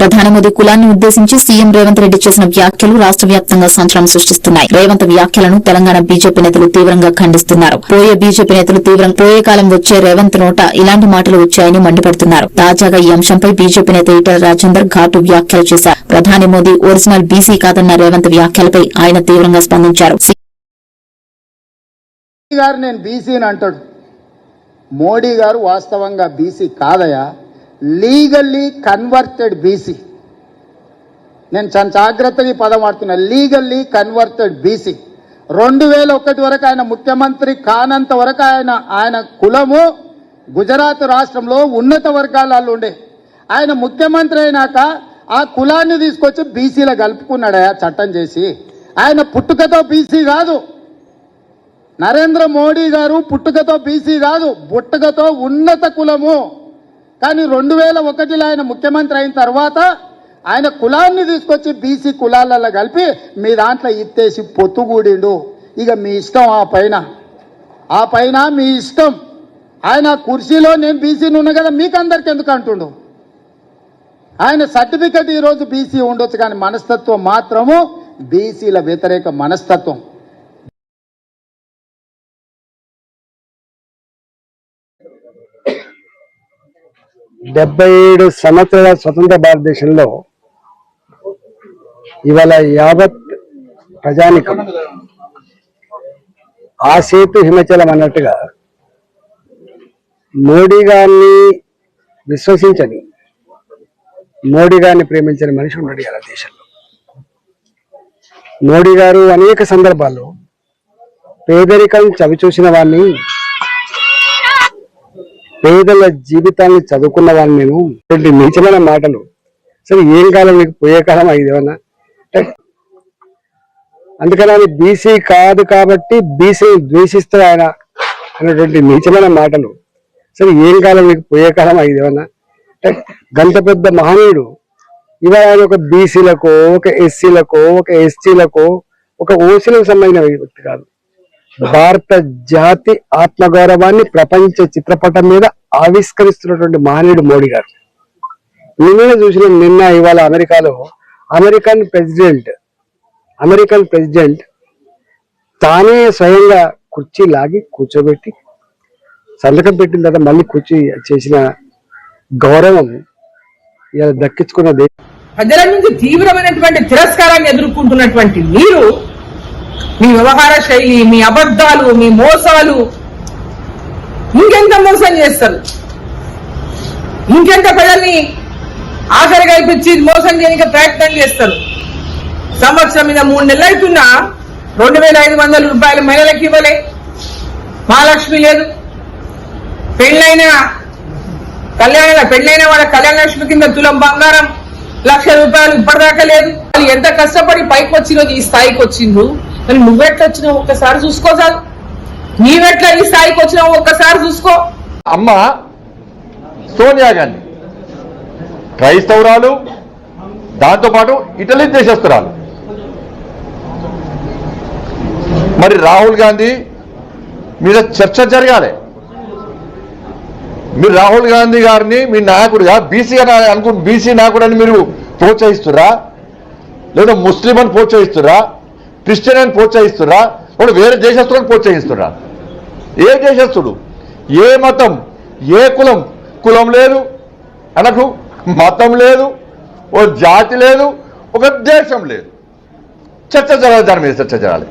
ప్రధాని మోదీ కులాన్ని ఉద్దేశించి సీఎం రేవంత్ రెడ్డి చేసిన వ్యాఖ్యలు రాష్ట్ర వ్యాప్తంగా సంచలనం సృష్టిస్తున్నాయి. రేవంత్ వ్యాఖ్యలను తెలంగాణ బీజేపీ నేతలు తీవ్రంగా ఖండిస్తున్నారు. పోయే బీజేపీ నేతలు తీవ్రం పోయే కాలం వచ్చే రేవంత్ నోట ఇలాంటి మాటలు వచ్చాయని మండిపడుతున్నారు. తాజాగా ఈ అంశంపై బీజేపీ నేత ఈటల రాజేందర్ ఘాటు వ్యాఖ్యలు చేశారు. ప్రధాని మోదీ ఒరిజినల్ బీసీ కాదన్న రేవంత్ వ్యాఖ్యలపై ఆయన తీవ్రంగా స్పందించారు. మోడీ గారు నేను బీసీని అంటాడు. మోడీ గారు వాస్తవంగా బీసీ కాదయా? లీగల్లీ కన్వర్టెడ్ బీసీ నేను చాలా జాగ్రత్తగా ఈ పదం వాడుతున్నా. లీగల్లీ కన్వర్టెడ్ బీసీ రెండు వేల ఒకటి వరకు ఆయన ముఖ్యమంత్రి కానంత వరకు ఆయన ఆయన కులము గుజరాత్ రాష్ట్రంలో ఉన్నత వర్గాలలో ఉండే. ఆయన ముఖ్యమంత్రి అయినాక ఆ కులాన్ని తీసుకొచ్చి బీసీలో కలుపుకున్నాడు చట్టం చేసి. ఆయన పుట్టుకతో బీసీ కాదు. నరేంద్ర మోడీ గారు పుట్టుకతో బీసీ కాదు. పుట్టుకతో ఉన్నత కులము. కానీ రెండు వేల ఒకటిలో ఆయన ముఖ్యమంత్రి అయిన తర్వాత ఆయన కులాన్ని తీసుకొచ్చి బీసీ కులాలలో కలిపి మీ దాంట్లో ఇత్తేసి పొత్తుగూడిండు ఇక మీ ఇష్టం ఆ పైన. ఆ పైన మీ ఇష్టం. ఆయన కుర్చీలో నేను బీసీని ఉన్నా కదా మీకు అందరికి ఎందుకు అంటుండు? ఆయన సర్టిఫికెట్ ఈరోజు బీసీ ఉండొచ్చు కానీ మనస్తత్వం మాత్రము బీసీల వ్యతిరేక మనస్తత్వం. డెబ్బై ఏడు సంవత్సరాల స్వతంత్ర భారతదేశంలో ఇవాళ యావత్ ప్రజానికం. ఆ సేతు హిమచలం అన్నట్టుగా మోడీ గారిని విశ్వసించని మోడీ గారిని ప్రేమించని మనిషి ఉన్నాడు ఇలా దేశంలో. మోడీ గారు అనేక సందర్భాల్లో పేదరికం చవి చూసిన వాడిని పేదల జీవితాన్ని చదువుకున్న వాళ్ళు నేను ఇటువంటి నిజమైన మాటలు. సరే ఏం కాలం నీకు? పోయే కాలం ఐదేమన్నా? అందుకని బీసీ కాదు కాబట్టి బీసీ ద్వేషిస్తాడు ఆయన అనేటువంటి నీచమైన మాటలు. సరే ఏం కాలం నీకు? పోయే కాలం ఐదేమన్నా? గంత పెద్ద మహనీయుడు. ఇవాళ ఆయన ఒక బీసీలకో ఒక ఎస్సీలకో ఒక ఎస్టీలకో ఒక ఓసీలకు సంబంధించిన వ్యక్తి కాదు. భారత జాతి ఆత్మగౌరవాన్ని ప్రపంచ చిత్రపటం మీద ఆవిష్కరిస్తున్నటువంటి మహనీయుడు మోడీ గారు. నిన్న చూసిన నిన్న ఇవాళ అమెరికాలో అమెరికన్ ప్రెసిడెంట్ అమెరికన్ ప్రెసిడెంట్ తానే స్వయంగా కుర్చీ లాగి కూర్చోబెట్టి సంతకం పెట్టిన తర్వాత మళ్ళీ కుర్చీ చేసిన గౌరవం ఇలా దక్కించుకున్నది ప్రజల నుంచి తీవ్రమైనటువంటి తిరస్కారాన్ని ఎదుర్కొంటున్నటువంటి మీరు మీ వ్యవహార శైలి మీ అబద్ధాలు మీ మోసాలు ఇంకెంత మోసం చేస్తారు? ఇంకెంత ప్రజల్ని ఆఖరి కల్పించి మోసం చేయడానికి ప్రయత్నం చేస్తారు? సంవత్సరం మీద మూడు నెలలు అవుతున్నా రెండు వేల ఐదు వందల రూపాయలు మహిళలకు ఇవ్వలే. మహాలక్ష్మి లేదు. పెళ్ళైన కళ్యాణ పెళ్ళైన వాళ్ళ కళ్యాణ లక్ష్మి కింద తులం బంగారం లక్ష రూపాయలు ఇప్పటిదాకా లేదు. వాళ్ళు ఎంత కష్టపడి పైకి వచ్చినది ఈ స్థాయికి వచ్చిండ్రు? మరి నువ్వెట్లా వచ్చినావు ఒక్కసారి చూసుకో చాలు. నీవెట్లా ఈ స్థాయికి వచ్చినావు ఒక్కసారి చూసుకో. అమ్మ సోనియా గాంధీ. క్రైస్తవురాలు దాంతోపాటు ఇటలీ దేశస్తురాలు మరి రాహుల్ గాంధీ మీద చర్చ జరగాలి. మీరు రాహుల్ గాంధీ గారిని మీ నాయకుడిగా బీసీ అని అనుకు బీసీ నాయకుడు అని మీరు ప్రోత్సహిస్తురా లేదా ముస్లిం అని ప్రోత్సహిస్తురా క్రిస్టియన్ అని ప్రోత్సహిస్తురా వాడు వేరే దేశస్తులను ప్రోత్సహిస్తురా ఏ దేశస్తుడు? ఏ మతం? ఏ కులం? కులం లేదు. అనకు మతం లేదు. ఓ జాతి లేదు. ఒక దేశం లేదు. చర్చ జరగాలి దాని మీద చర్చ జరగాలి.